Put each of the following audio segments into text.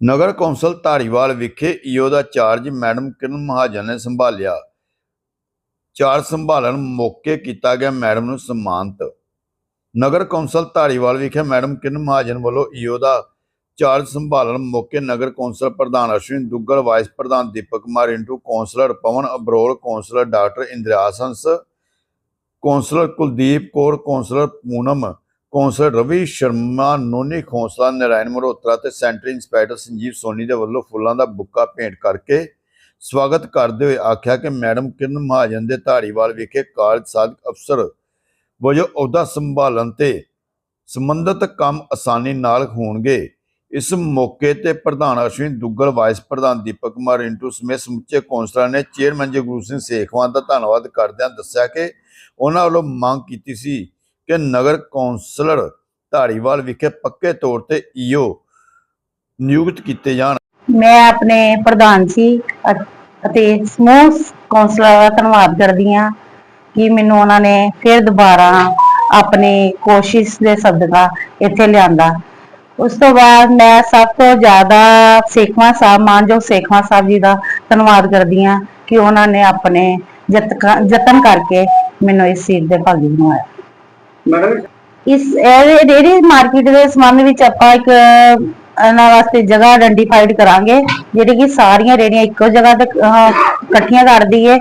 ਨਗਰ council Dhariwal ਵਿਖੇ EO ਦਾ charge madam Kiran Mahajan ਨੇ ਸੰਭਾਲਿਆ। ਚਾਰਜ ਸੰਭਾਲਣ ਮੌਕੇ ਕੀਤਾ ਗਿਆ ਮੈਡਮ ਨੂੰ ਸਨਮਾਨਿਤ। ਨਗਰ ਕੌਂਸਲ ਧਾਰੀਵਾਲ ਵਿਖੇ ਮੈਡਮ ਕਿਰਨ ਮਹਾਜਨ ਵੱਲੋਂ ਈਓ ਦਾ ਚਾਰਜ ਸੰਭਾਲਣ ਮੌਕੇ ਨਗਰ ਕੌਂਸਲ ਪ੍ਰਧਾਨ ਅਸ਼ਵਿਨ ਦੁੱਗਲ, ਵਾਈਸ ਪ੍ਰਧਾਨ Deepak Kumar into councillor Pawan Abrol, councillor doctor ਇੰਦਰਾਸੰਸ councillor Kuldeep Kaur, councillor Poonam councillor Ravi Sharma Noni Khosla, Narayan Malhotra ਤੇ ਸੈਂਟਰ ਇੰਸਪੈਕਟਰ ਸੰਜੀਵ ਸੋਨੀ ਦੇ ਵੱਲੋਂ ਫੁੱਲਾਂ ਦਾ ਬੁੱਕਾ ਭੇਂਟ ਕਰਕੇ ਸਵਾਗਤ ਕਰਦੇ ਹੋਏ ਆਖਿਆ ਕਿ ਮੈਡਮ ਕਿਰਨ ਮਹਾਜਨ ਦੇ ਧਾਰੀਵਾਲ ਵਿਖੇ ਕਾਰਜ ਸਾਧਕ ਅਫਸਰ ਵਜੋਂ ਅਹੁਦਾ ਸੰਭਾਲਣ ਤੇ ਸੰਬੰਧਤ ਕੰਮ ਆਸਾਨੀ ਨਾਲ ਹੋਣਗੇ। ਇਸ ਮੌਕੇ ਤੇ ਪ੍ਰਧਾਨ ਅਸ਼ਵਿਨ ਦੁੱਗਲ, ਵਾਈਸ ਪ੍ਰਧਾਨ ਦੀਪਕ ਕੁਮਾਰ, ਇੰਟੂ ਸਮੇਤ ਸਮੁੱਚੇ ਕੌਂਸਲਰਾਂ ਨੇ ਚੇਅਰਮੈਨ ਜਗਰੂਪ ਸਿੰਘ ਸੇਖਵਾਨ ਦਾ ਧੰਨਵਾਦ ਕਰਦਿਆਂ ਦੱਸਿਆ ਕਿ ਉਹਨਾਂ ਵੱਲੋਂ ਮੰਗ ਕੀਤੀ ਸੀ ਕਿ ਨਗਰ ਕੌਂਸਲਰ ਧਾਰੀਵਾਲ ਵਿਖੇ ਪੱਕੇ ਤੌਰ ਤੇ ਈਓ ਨਿਯੁਕਤ ਕੀਤੇ ਜਾਣ। ਮੈਂ ਆਪਣੇ ਪ੍ਰਧਾਨ ਜੀ ਅਤੇ ਸਮੂਹ ਕੌਂਸਲਰ ਦਾ ਧੰਨਵਾਦ ਕਰਦੀ ਹਾਂ ਕਿ ਮੈਨੂੰ ਉਹਨਾਂ ਨੇ ਫਿਰ ਦੁਬਾਰਾ ਆਪਣੀ ਕੋਸ਼ਿਸ਼ ਦੇ ਸਦਕਾ ਇੱਥੇ ਲਿਆਂਦਾ। ਉਸ ਤੋਂ ਬਾਅਦ ਮੈਂ ਸਭ ਤੋਂ ਜ਼ਿਆਦਾ ਸੇਖਵਾਂ ਸਾਹਿਬ, ਮਾਨਯੋਗ ਸੇਖਵਾਂ ਸਾਹਿਬ ਜੀ ਦਾ ਧੰਨਵਾਦ ਕਰਦੀ ਹਾਂ ਕਿ ਉਹਨਾਂ ਨੇ ਆਪਣੇ ਯਤਨ ਕਰਕੇ ਮੈਨੂੰ ਇਸ ਸੀਟ ਦੇ ਭਾਗੀ ਬਣਾਇਆ। ਮੈਡਮ ਇਸ ਇਹ ਰੇੜੀ ਮਾਰਕੀਟ ਦੇ ਸੰਬੰਧ ਵਿੱਚ ਆਪਾਂ ਇੱਕ ਇਹਨਾਂ ਵਾਸਤੇ ਜਗ੍ਹਾ ਆਇਡੈਂਟੀਫਾਈਡ ਕਰਾਂਗੇ ਜਿਹੜੀ ਕਿ ਸਾਰੀਆਂ ਰੇੜੀਆਂ ਇੱਕੋ ਜਗ੍ਹਾ ਤੇ ਇਕੱਠੀਆਂ ਕਰ ਦਈਏ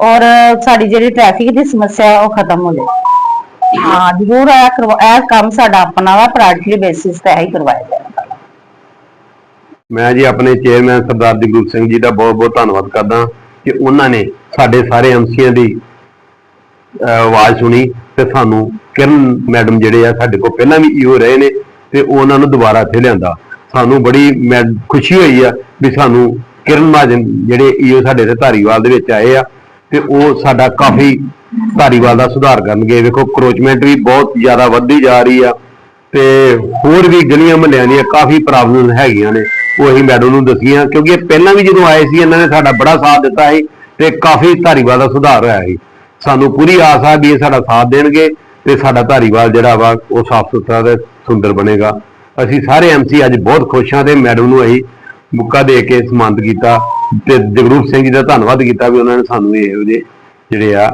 ਔਰ ਸਾਡੀ ਜਿਹੜੀ ਟ੍ਰੈਫਿਕ ਦੀ ਸਮੱਸਿਆ ਉਹ ਖਤਮ ਹੋ ਜਾਏ। ਹਾਂ ਜ਼ਰੂਰ ਇਹ ਕਰਵਾ ਇਹ ਕੰਮ ਸਾਡਾ ਆਪਣਾ ਵਾ ਪ੍ਰਾਇੋਰਟੀ ਬੇਸਿਸ ਤੇ ਹੀ ਕਰਵਾਇਆ ਜਾਏਗਾ। ਮੈਂ ਜੀ ਆਪਣੇ ਚੇਅਰਮੈਨ ਸਰਦਾਰ ਜਗਰੂਪ ਸਿੰਘ ਜੀ ਦਾ ਬਹੁਤ ਬਹੁਤ ਧੰਨਵਾਦ ਕਰਦਾ ਕਿ ਉਹਨਾਂ ਨੇ ਸਾਡੇ ਸਾਰੇ ਐਮਸੀਆਂ ਦੀ ਅਹ, ਆਵਾਜ਼ ਸੁਣੀ ਤੇ ਸਾਨੂੰ ਕਿਰਨ ਮੈਡਮ ਜਿਹੜੇ ਆ ਸਾਡੇ ਕੋਲ ਪਹਿਲਾਂ ਵੀ ਈਓ ਰਹੇ ਨੇ ਤੇ ਉਹਨਾਂ ਨੂੰ ਦੁਬਾਰਾ ਇੱਥੇ ਲਿਆਂਦਾ। ਸਾਨੂੰ ਬੜੀ ਮੈਂ ਖੁਸ਼ੀ ਹੋਈ ਆ ਵੀ ਸਾਨੂੰ ਕਿਰਨ ਮਹਾਜਨ ਜਿਹੜੇ ਈਓ ਸਾਡੇ ਤੇ ਧਾਰੀਵਾਲ ਦੇ ਵਿੱਚ ਆਏ ਆ ਤੇ ਉਹ ਸਾਡਾ ਕਾਫੀ ਧਾਰੀਵਾਲ ਦਾ ਸੁਧਾਰ ਕਰਨਗੇ। ਵੇਖੋ ਕਰੋਚਮੈਂਟ ਵੀ ਬਹੁਤ ਜ਼ਿਆਦਾ ਵੱਧਦੀ ਜਾ ਰਹੀ ਆ ਤੇ ਹੋਰ ਵੀ ਗਲੀਆਂ ਮੁਹੱਲਿਆਂ ਦੀਆਂ ਕਾਫੀ ਪ੍ਰੋਬਲਮ ਹੈਗੀਆਂ ਨੇ। ਉਹ ਅਸੀਂ ਮੈਡਮ ਨੂੰ ਦੱਸੀਆਂ, ਕਿਉਂਕਿ ਇਹ ਪਹਿਲਾਂ ਵੀ ਜਦੋਂ ਆਏ ਸੀ, ਇਹਨਾਂ ਨੇ ਸਾਡਾ ਬੜਾ ਸਾਥ ਦਿੱਤਾ ਸੀ ਤੇ ਕਾਫੀ ਧਾਰੀਵਾਲ ਦਾ ਸੁਧਾਰ ਹੋਇਆ ਸੀ। ਸਾਨੂੰ ਪੂਰੀ ਆਸ ਆ ਵੀ ਇਹ ਸਾਡਾ ਸਾਥ ਦੇਣਗੇ ਤੇ ਸਾਡਾ ਧਾਰੀਵਾਲ ਜਿਹੜਾ ਵਾ, ਉਹ ਸਾਫ਼ ਸੁਥਰਾ ਤੇ ਸੁੰਦਰ ਬਣੇਗਾ। ਅਸੀਂ ਸਾਰੇ ਐਮਸੀ ਅੱਜ ਬਹੁਤ ਖੁਸ਼ ਹਾਂ ਤੇ ਮੈਡਮ ਨੂੰ ਅਸੀਂ ਮੁੱਕਾ ਦੇ ਕੇ ਸਨਮਾਨਿਤ ਕੀਤਾ ਤੇ ਜਗਰੂਪ ਸਿੰਘ ਜੀ ਦਾ ਧੰਨਵਾਦ ਕੀਤਾ ਵੀ ਉਹਨਾਂ ਨੇ ਸਾਨੂੰ ਇਹੋ ਜਿਹੇ ਜਿਹੜੇ ਆ,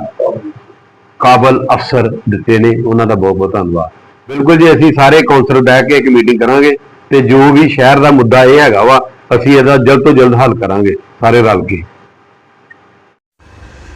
ਕਾਬਲ ਅਫਸਰ ਦਿੱਤੇ ਨੇ। ਉਹਨਾਂ ਦਾ ਬਹੁਤ ਬਹੁਤ ਧੰਨਵਾਦ। ਬਿਲਕੁਲ ਜੀ, ਅਸੀਂ ਸਾਰੇ ਕੌਂਸਲਰ ਬਹਿ ਕੇ ਇੱਕ ਮੀਟਿੰਗ ਕਰਾਂਗੇ ਤੇ ਜੋ ਵੀ ਸ਼ਹਿਰ ਦਾ ਮੁੱਦਾ ਇਹ ਹੈਗਾ ਵਾ, ਅਸੀਂ ਇਹਦਾ ਜਲਦ ਤੋਂ ਜਲਦ ਹੱਲ ਕਰਾਂਗੇ, ਸਾਰੇ ਰਲ ਕੇ।